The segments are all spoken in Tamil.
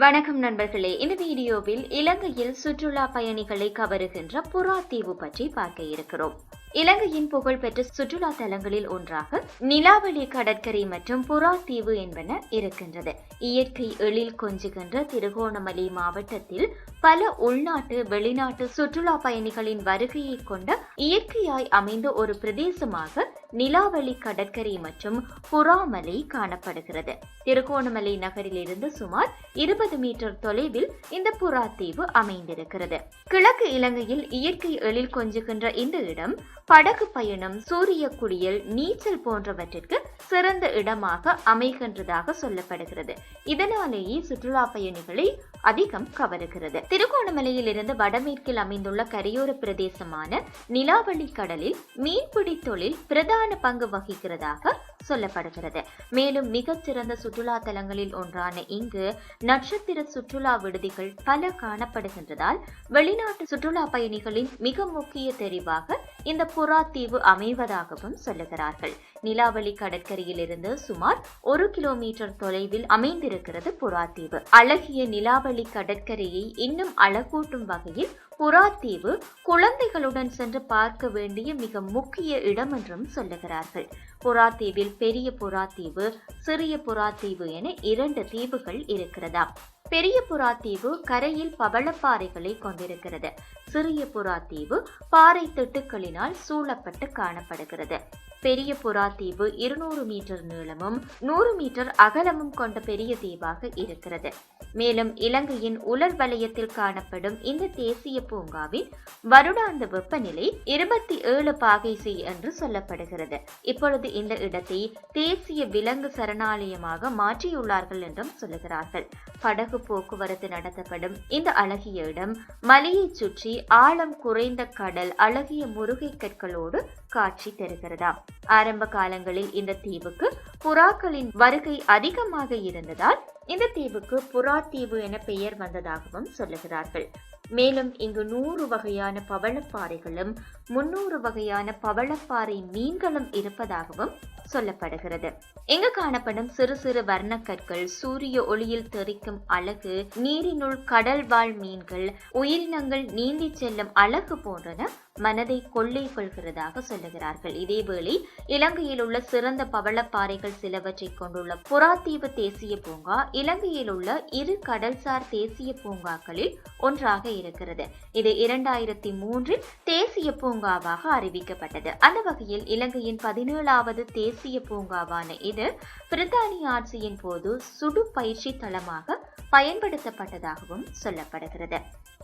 வணக்கம் நண்பர்களே. இந்த வீடியோவில் இலங்கையில் சுற்றுலா பயணிகளை கவருகின்ற புறா தீவு பற்றி பார்க்க இருக்கிறோம். இலங்கையின் புகழ்பெற்ற சுற்றுலா தலங்களில் ஒன்றாக நிலாவளி கடற்கரை மற்றும் புறா தீவு என்பன இருக்கின்றது. இயற்கை எழில் கொஞ்சுகின்ற திருகோணமலை மாவட்டத்தில் பல உள்நாட்டு வெளிநாட்டு சுற்றுலா பயணிகளின் வருகையை கொண்ட இயற்கையாய் அமைந்த ஒரு பிரதேசமாக நிலாவளி கடற்கரை மற்றும் புறாமலை காணப்படுகிறது. திருகோணமலை நகரிலிருந்து சுமார் இருபது மீட்டர் தொலைவில் இந்த புறா தீவு அமைந்திருக்கிறது. கிழக்கு இலங்கையில் இயற்கை எழில் கொஞ்சுகின்ற இந்த இடம் படகு பயணம் சூரிய குளியல் நீச்சல் போன்றவற்றிற்கு சிறந்த இடமாக அமைகின்றதாக சொல்லப்படுகிறது. இதனாலேயே சுற்றுலா பயணிகளை அதிகம் கவருகிறது. திருகோணமலையில் இருந்து வடமேற்கில் அமைந்துள்ள கரையோர பிரதேசமான நிலாவளி கடலில் மீன்பிடி தொழில் பிரதான பங்கு வகிக்கிறதாக சொல்லப்படுகிறது. மேலும் மிகச்சிறந்த சுற்றுலா தலங்களில் ஒன்றான இங்கு நட்சத்திர சுற்றுலா விடுதிகள் பல காணப்படுகின்றதால் வெளிநாட்டு சுற்றுலா பயணிகளின் மிக முக்கிய தெரிவாக இந்த புறா தீவு அமைவதாகவும் சொல்லுகிறார்கள். நிலாவளி கடற்கரையில் இருந்து சுமார் ஒரு கிலோமீட்டர் தொலைவில் அமைந்திருக்கிறது புறா தீவு அழகிய நிலாவளி கடற்கரையை இன்னும் அழகூட்டும் வகையில் புறாத்தீவு குழந்தைகளுடன் சென்று பார்க்க வேண்டிய மிக முக்கிய இடம் என்றும் சொல்லுகிறார்கள். புறாத்தீவில் பெரிய புறாத்தீவு சிறிய புறாத்தீவு என இரண்டு தீவுகள் இருக்கிறதா பெரிய புறாத்தீவு கரையில் பவளப்பாறைகளை கொண்டிருக்கிறது. சிறிய புறாத்தீவு பாறை திட்டுக்களினால் சூழப்பட்டு காணப்படுகிறது. பெரிய புறா தீவு இருநூறு மீட்டர் நீளமும் நூறு மீட்டர் அகலமும் கொண்ட பெரிய தீவாக இருக்கிறது. மேலும் இலங்கையின் உலர் வலயத்தில் காணப்படும் இந்த தேசிய பூங்காவின் வருடாந்த வெப்பநிலை இருபத்தி ஏழு பாகைசி என்று சொல்லப்படுகிறது. இப்பொழுது இந்த இடத்தை தேசிய விலங்கு சரணாலயமாக மாற்றியுள்ளார்கள் என்றும் சொல்லுகிறார்கள். படகு போக்குவரத்து நடத்தப்படும் இந்த அழகிய இடம் மலையை சுற்றி ஆழம் குறைந்த கடல் அழகிய முருகை கற்களோடு காட்சி தருகிறதாம் ஆரம்ப காலங்களில் இந்த தீவுக்கு புறாக்களின் வருகை அதிகமாக இருந்ததால் இந்த தீவுக்கு புறா தீவு என பெயர் வந்ததாகவும் சொல்லுகிறார்கள். மேலும் இங்கு நூறு வகையான பவளப்பாறைகளும் முன்னூறு வகையான பவளப்பாறை மீன்களும் இருப்பதாகவும் சொல்லப்படுகிறது. இங்கு காணப்படும் சிறு சிறு வர்ணக்கற்கள் சூரிய ஒளியில் தெரிக்கும் அழகு நீரினுள் கடல் வாழ் மீன்கள் உயிரினங்கள் நீந்தி செல்லும் அழகு போன்றன மனதை கொள்ளை கொள்கிறதாக சொல்லுகிறார்கள். இதேவேளை இலங்கையில் உள்ள சிறந்த பவளப்பாறைகள் சிலவற்றை கொண்டுள்ள புறாத்தீவு தேசிய பூங்கா இலங்கையில் உள்ள இரு கடல்சார் தேசிய பூங்காக்களில் ஒன்றாக இருக்கிறது. இது இரண்டாயிரத்தி மூன்றில் தேசிய பூங்காவாக அறிவிக்கப்பட்டது. அந்த வகையில் இலங்கையின் பதினேழாவது தேசிய பூங்காவான இது பிரித்தானிய ஆட்சியின் போது சுடு பயிற்சி தளமாக பயன்படுத்தப்பட்டதாகவும் சொல்லப்படுகிறது.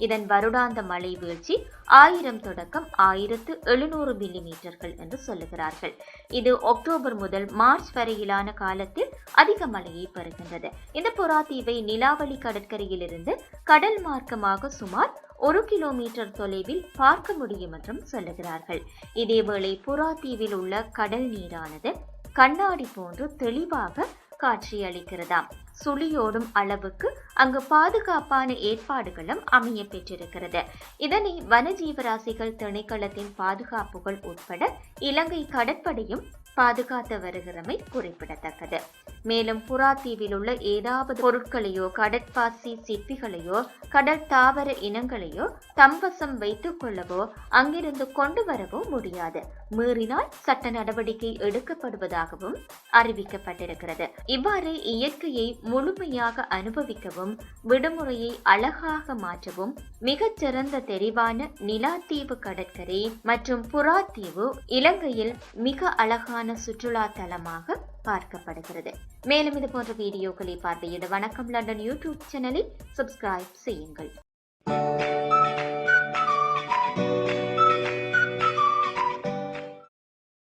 இதன் வருடாந்த மழை வீழ்ச்சி ஆயிரம் தொடக்கம் ஆயிரத்து எழுநூறு மில்லிமீட்டர்கள் என்று சொல்லுகிறார்கள். இது அக்டோபர் முதல் மார்ச் வரையிலான காலத்தில் அதிக மழையை பெறுகின்றது. இந்த புறா தீவை நிலாவளி கடற்கரையிலிருந்து கடல் மார்க்கமாக சுமார் ஒரு கிலோமீட்டர் தொலைவில் பார்க்க முடியும் என்றும் சொல்லுகிறார்கள். இதேவேளை புறாத்தீவில் உள்ள கடல் நீரானது கண்ணாடி போன்று தெளிவாக காட்சியளிக்கிறதாம். சுழியோடும் அளவுக்கு அங்கு பாதுகாப்பான ஏற்பாடுகளும் அமைய பெற்றிருக்கிறது. இதனை வனஜீவராசிகள் திணைக்களத்தின் பாதுகாப்புகள் உட்பட இலங்கை கடற்படையும் பாதுகாத்து வருகிறமை குறிப்பிடத்தக்கது. மேலும் புறா தீவில் உள்ள ஏதாவது பொருட்களையோ கடற்பாசி சிற்பிகளையோ கடல் தாவர இனங்களையோ தம்பசம் வைத்துக் கொள்ளவோ அங்கிருந்து கொண்டு வரவோ முடியாது. மீறினால் சட்ட நடவடிக்கை எடுக்கப்படுவதாகவும் அறிவிக்கப்பட்டிருக்கிறது. இவ்வாறு இயற்கையை முழுமையாக அனுபவிக்கவும் விடுமுறையை அழகாக மாற்றவும் மிகச்சிறந்த தெரிவான நிலாத்தீவு கடற்கரை மற்றும் புறாத்தீவு இலங்கையில் மிக அழகான முக்கியமான சுற்றுலா தலமாக பார்க்கப்படுகிறது. மேலும் இது போன்ற வீடியோக்களை பார்வையிட வணக்கம். லண்டன் யூடியூப் சேனலை சப்ஸ்கிரைப் செய்யுங்கள்.